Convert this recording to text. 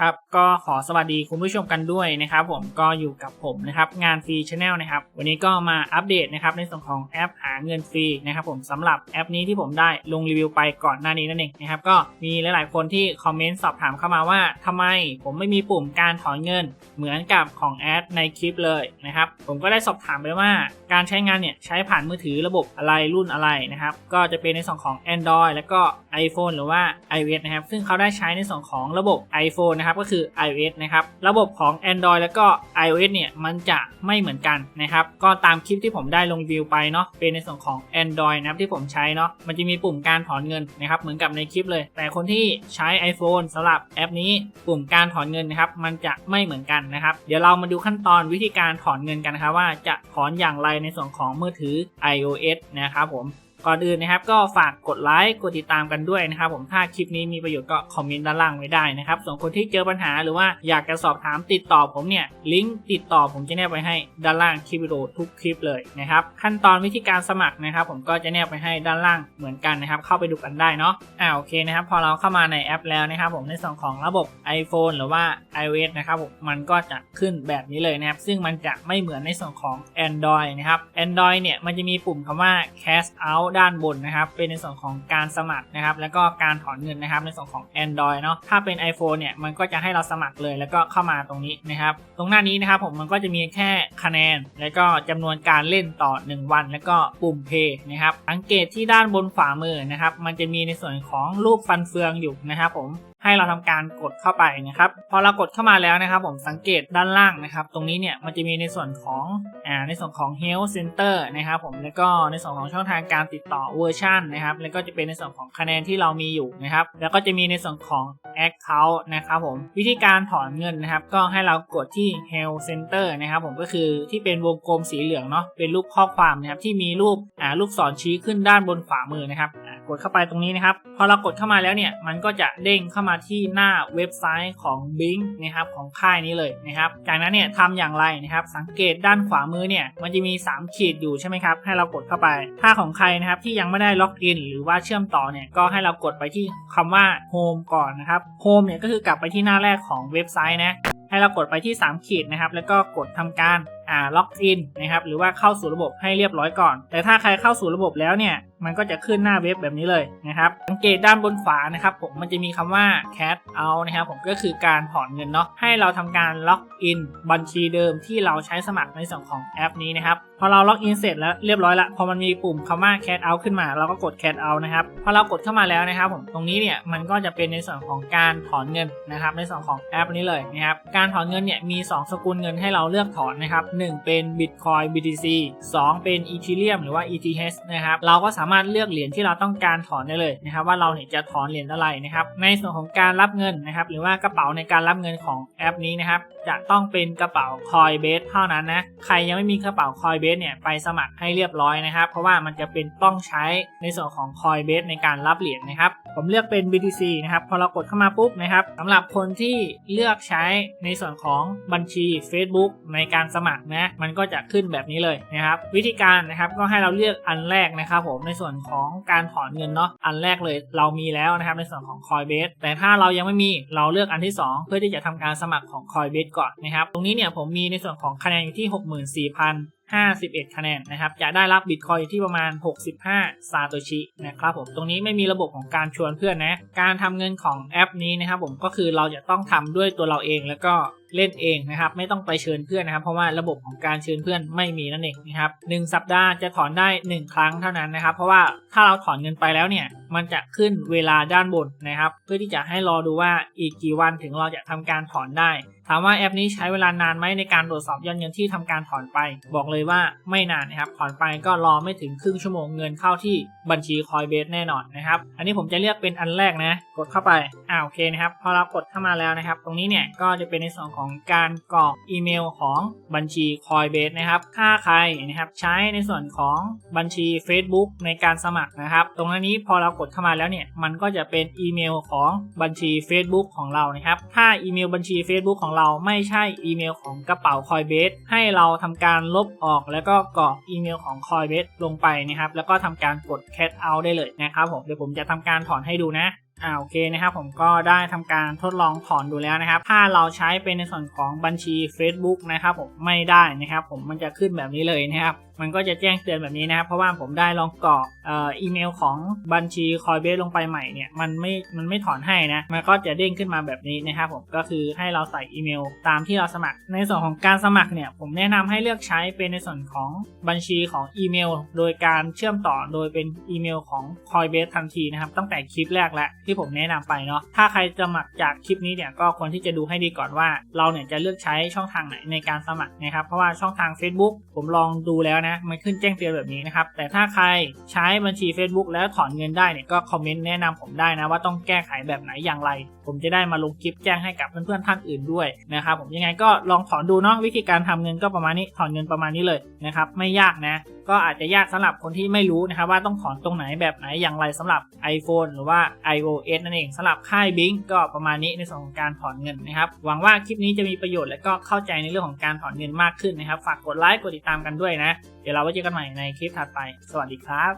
ครับก็ขอสวัสดีคุณผู้ชมกันด้วยนะครับผมก็อยู่กับผมนะครับงานฟรีชาแนลนะครับวันนี้ก็มาอัปเดตนะครับในส่วนของแอปหาเงินฟรีนะครับผมสำหรับแอปนี้ที่ผมได้ลงรีวิวไปก่อนหน้านี้นั่นเองนะครับก็มีหลาย ๆ คนที่คอมเมนต์สอบถามเข้ามาว่าทำไมผมไม่มีปุ่มการถอนเงิน เหมือนกับของแอดในคลิปเลยนะครับผมก็ได้สอบถามไปว่า การใช้งานเนี่ยใช้ผ่านมือถือระบบอะไรรุ่นอะไรนะครับก็จะเป็นในส่วนของ Android แล้วก็ iPhone หรือว่า iOS นะครับซึ่งเขาได้ใช้ในส่วนของระบบ iPhone นะครับก็คือ iOS นะครับระบบของ Android แล้วก็ iOS เนี่ยมันจะไม่เหมือนกันนะครับก็ตามคลิปที่ผมได้ลงวิวไปเนาะเป็นในส่วนของ Android นะครับที่ผมใช้เนาะมันจะมีปุ่มการถอนเงินนะครับเหมือนกับในคลิปเลย แต่คนที่ใช้ iPhone สำหรับแอปนี้ปุ่มการถอนเงินนะครับมันจะไม่เหมือนกันนะครับเดี๋ยวเรามาดูขั้นตอนวิธีการถอนเงินกันนะครับว่าจะถอนอย่างไรในส่วนของมือถือ iOS นะครับผม ก่อนอื่นนะครับก็ฝากกดไลค์กดติดตามกันด้วยนะครับผมถ้าคลิปนี้มีประโยชน์ก็คอมเมนต์ด้านล่างไว้ได้นะครับส่วนคนที่เจอปัญหาหรือว่าอยากจะสอบถามติดต่อผมเนี่ยลิงก์ติดต่อผมจะแนบไปให้ด้านล่างคลิปวิดีโอทุกคลิปเลยนะครับขั้นตอนวิธีการสมัครนะครับ ผมก็จะแนบไปให้ด้านล่างเหมือนกันนะครับเข้าไปดูกันได้เนาะอ่าโอเคนะครับพอเราเข้ามาในแอปแล้วนะครับผมในส่วนของระบบ iPhone หรือว่า iOS นะครับผมมันก็จะขึ้นแบบนี้เลยนะครับซึ่งมันจะไม่เหมือนในส่วนของ Android นะครับ Android เนี่ยมันจะมีปุ่มคำว่า cash out ด้านบนนะครับ เป็นในส่วนของการสมัครนะครับ แล้วก็การถอนเงินนะครับ ในส่วนของ Android เนาะถ้าเป็น iPhone เนี่ยมันก็จะให้เราสมัครเลยแล้วก็เข้ามาตรงนี้นะครับ ตรงหน้านี้นะครับผมมันก็จะมีแค่คะแนน แล้วก็จำนวนการเล่นต่อ 1 วัน แล้วก็ปุ่มเพย์นะครับสังเกตที่ด้านบนขวามือนะครับ มันจะมีในส่วนของรูปฟันเฟืองอยู่นะครับผม ให้เราทำการกดเข้าไปนะครับ พอเรากดเข้ามาแล้วนะครับ ผมสังเกตด้านล่างนะครับ ตรงนี้เนี่ยมันจะมีในส่วนของอ่าในส่วนของ Health Center นะครับ ผมแล้วก็ในส่วนของช่องทางการติดต่อเวอร์ชันนะครับ แล้วก็จะเป็นในส่วนของคะแนนที่เรามีอยู่นะครับ แล้วก็จะมีในส่วนของ Account นะครับผมวิธีการถอนเงินนะครับ ก็ให้เรากดที่ Health Center นะครับ ผมก็คือที่เป็นวงกลมสีเหลืองเนาะเป็นรูปข้อความนะครับที่มีรูปอ่าลูกศรชี้ขึ้นด้านบนขวามือนะครับ กดเข้าไปตรงนี้นะครับ พอเรากดเข้ามาแล้วเนี่ย มันก็จะเด้งเข้ามาที่หน้าเว็บไซต์ของ Bing นะครับของค่ายนี้เลยนะครับ จากนั้นเนี่ยทำอย่างไรนะครับ สังเกตด้านขวามือเนี่ยมันจะมี 3 ขีดอยู่ใช่ไหมครับ ให้เรากดเข้าไป ถ้าของใครนะครับที่ยังไม่ได้ล็อกอิน หรือว่าเชื่อมต่อเนี่ยก็ให้เรากดไปที่คำว่า Home ก่อนนะครับ Home เนี่ยก็คือกลับไปที่หน้าแรกของเว็บไซต์นะให้เรากดไปที่ 3 ขีดนะครับ แล้วก็กดทำการ อ่าล็อกอินนะครับหรือว่าเข้าสู่ระบบให้เรียบร้อยก่อน แต่ถ้าใครเข้าสู่ระบบแล้วเนี่ยมันก็จะขึ้นหน้าเว็บแบบนี้เลยนะครับสังเกตด้านบนขวานะครับผมมันจะมีคำว่า cat out นะครับผมก็คือการถอนเงินเนาะให้เราทำการล็อกอินบัญชีเดิมที่เราใช้สมัครในส่วนของแอปนี้นะครับพอเราล็อกอินเสร็จแล้วเรียบร้อยละพอมันมีปุ่มคำว่า cat out ขึ้นมาเราก็กด cat out นะครับพอเรากดเข้ามาแล้วนะครับผมตรงนี้เนี่ยมันก็จะเป็นในส่วนของการถอนเงินนะครับในส่วนของแอปนี้เลยนะครับการถอนเงินเนี่ยมี 2 สกุลเงินให้เราเลือกถอนนะครับ1 เป็น Bitcoin BTC 2 เป็น Ethereum หรือว่า ETH นะครับ เราก็สามารถเลือกเหรียญที่เราต้องการถอนได้เลยนะครับว่าเราเนี่ยจะถอนเหรียญอะไรนะครับ ในส่วนของการรับเงินนะครับ หรือว่ากระเป๋าในการรับเงินของแอปนี้นะครับ จะต้องเป็นกระเป๋า Coinbase เท่านั้นนะ ใครยังไม่มีกระเป๋า Coinbase เนี่ยไปสมัครให้เรียบร้อยนะครับ เพราะว่ามันจะเป็นต้องใช้ในส่วนของ Coinbase ในการรับเหรียญนะครับ ผมเลือกเป็น BTC นะครับ พอเรากดเข้ามาปุ๊บนะครับสำหรับคนที่เลือกใช้ในส่วนของบัญชี Facebook ในการสมัครนะ มันก็จะขึ้นแบบนี้เลยนะครับ วิธีการนะครับก็ให้เราเลือกอันแรกนะครับผมในส่วนของการถอนเงินเนาะอันแรกเลยเรามีแล้วนะครับในส่วนของ Coinbase แต่ถ้าเรายังไม่มีเราเลือกอันที่ 2 เพื่อที่จะทำการสมัครของ Coinbase ก่อนนะครับ ตรงนี้เนี่ยผมมีในส่วนของคะแนนอยู่ที่ 64,000 51 คะแนนนะครับ จะได้รับบิตคอยที่ประมาณ 65 ซาโตชินะครับผม ตรงนี้ไม่มีระบบของการชวนเพื่อนนะ การทำเงินของแอปนี้นะครับผมก็คือเราจะต้องทำด้วยตัวเราเองแล้วก็เล่นเองนะครับ ไม่ต้องไปเชิญเพื่อนนะครับ เพราะว่าระบบของการเชิญเพื่อนไม่มีนั่นเองนะครับหนึ่งสัปดาห์จะถอนได้ 1 ครั้งเท่านั้นนะครับ เพราะว่าถ้าเราถอนเงินไปแล้วเนี่ยมันจะขึ้นเวลาด้านบนนะครับ เพื่อที่จะให้รอดูว่าอีกกี่วันถึงเราจะทำการถอนได้ ถามว่าแอปนี้ใช้เวลานานไหมในการตรวจสอบยอดเงินที่ทำการถอนไป บอกเลยว่าไม่นานนะครับถอนไปก็รอไม่ถึงครึ่งชั่วโมงเงินเข้าที่ บัญชี Coinbase แน่นอนนะครับ อันนี้ผมจะเลือกเป็นอันแรกนะ กดเข้าไป อ่าโอเคนะครับ พอเรากดเข้ามาแล้วนะครับ ตรงนี้เนี่ยก็จะเป็นในส่วนของการกรอกอีเมลของบัญชี Coinbase นะครับ ถ้าใครนะครับใช้ในส่วนของบัญชี Facebook ในการสมัครนะครับ ตรงนี้พอเรากดเข้ามาแล้วเนี่ย มันก็จะเป็นอีเมลของบัญชี Facebook ของเรานะครับ ถ้าอีเมลบัญชี Facebook ของเราไม่ใช่อีเมลของกระเป๋า Coinbase ให้เราทำการลบออกแล้วก็กรอกอีเมลของ Coinbase ลงไปนะครับ แล้วก็ทำการกด cat out ได้เลยนะครับผมเดี๋ยวผมจะทำการถอนให้ดูนะอ่าโอเคนะครับผมก็ได้ทำการทดลองถอนดูแล้วนะครับ ถ้าเราใช้เป็นในส่วนของบัญชี Facebook นะครับผมไม่ได้นะครับ ผมมันจะขึ้นแบบนี้เลยนะครับมันก็จะแจ้งเตือนแบบนี้นะครับ เพราะว่าผมได้ลองกรอกอ,อีเมลของบัญชี Coinbase ลงไปใหม่เนี่ยมันไม่มันไม่ถอนให้นะ มันก็จะเด้งขึ้นมาแบบนี้นะครับผมก็คือให้เราใส่อีเมลตามที่เราสมัคร ในส่วนของการสมัครเนี่ยผมแนะนำให้เลือกใช้เป็นในส่วนของบัญชีของอีเมล โดยการเชื่อมต่อโดยเป็นอีเมลของ Coinbase ทันทีนะครับตั้งแต่คลิปแรกแล้วที่ผมแนะนำไปเนาะถ้าใครจะสมัครจากคลิปนี้เนี่ยก็ควรที่จะดูให้ดีก่อนว่า เราเนี่ยจะเลือกใช้ช่องทางไหนในการสมัครนะครับเพราะว่าช่องทาง Facebook ผมลองดูแล้วนะมันขึ้นแจ้งเตือนแบบนี้นะครับ แต่ถ้าใครใช้บัญชี Facebook แล้วถอนเงินได้เนี่ยก็คอมเมนต์แนะนำผมได้นะว่าต้องแก้ไขแบบไหนอย่างไร ผมจะได้มาลงคลิปแจ้งให้กับเพื่อนๆท่านอื่นด้วยนะครับผมยังไงก็ลองถอนดูเนาะวิธีการทำเงินก็ประมาณนี้ถอนเงินประมาณนี้เลยนะครับไม่ยากนะก็อาจจะยากสำหรับคนที่ไม่รู้นะครับว่าต้องถอนตรงไหนแบบไหนอย่างไรสำหรับ iPhone หรือว่า iOS นั่นเองสำหรับค่าย Bing ก็ประมาณนี้ในส่วนของการถอนเงินนะครับหวังว่าคลิปนี้จะมีประโยชน์และก็เข้าใจในเรื่องของการถอนเงินมากขึ้นนะครับ ฝากกดไลค์กดติดตามกันด้วยนะ เดี๋ยวเราไว้เจอกันใหม่ในคลิปถัดไป สวัสดีครับ